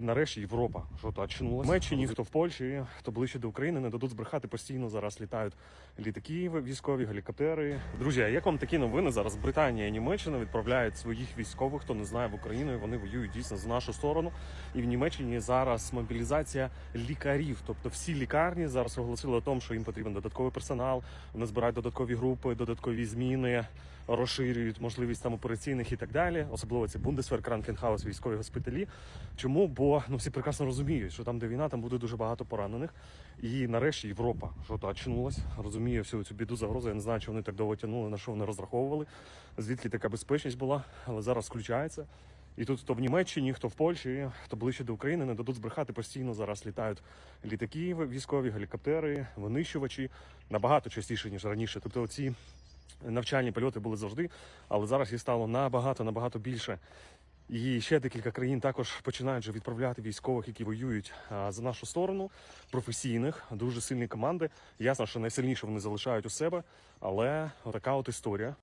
Нарешті Європа що то очнулася. В Німеччині, хто в Польщі, хто ближче до України, не дадуть збрехати. Постійно зараз літають літаки військові, гелікоптери. Друзі, а як вам такі новини? Зараз Британія і Німеччина відправляють своїх військових, хто не знає в Україну. і Вони воюють дійсно за нашу сторону. І в Німеччині зараз мобілізація лікарів. Тобто всі лікарні зараз оголосили о тому, що їм потрібен додатковий персонал. Вони збирають додаткові групи, додаткові зміни, розширюють можливість там операційних і так далі. Особливо ці Бундесвер, Кранкенхаус, військові госпіталі. Чому? Бо ну всі прекрасно розуміють, що там, де війна, там буде дуже багато поранених. І нарешті Європа що то очнулась, розуміє всю цю біду загрозу. Я не знаю, чи вони так довго тягнули, на що вони розраховували, звідки така безпечність була, але зараз включається. І тут хто в Німеччині, хто в Польщі, хто ближче до України, не дадуть збрехати постійно. Зараз літають літаки військові, гелікоптери, винищувачі набагато частіше ніж раніше. Тобто, ці навчальні польоти були завжди, але зараз їх стало набагато набагато більше. І ще декілька країн також починають вже відправляти військових, які воюють за нашу сторону, професійних, дуже сильні команди. Ясно, що найсильніше вони залишають у себе, але така от історія.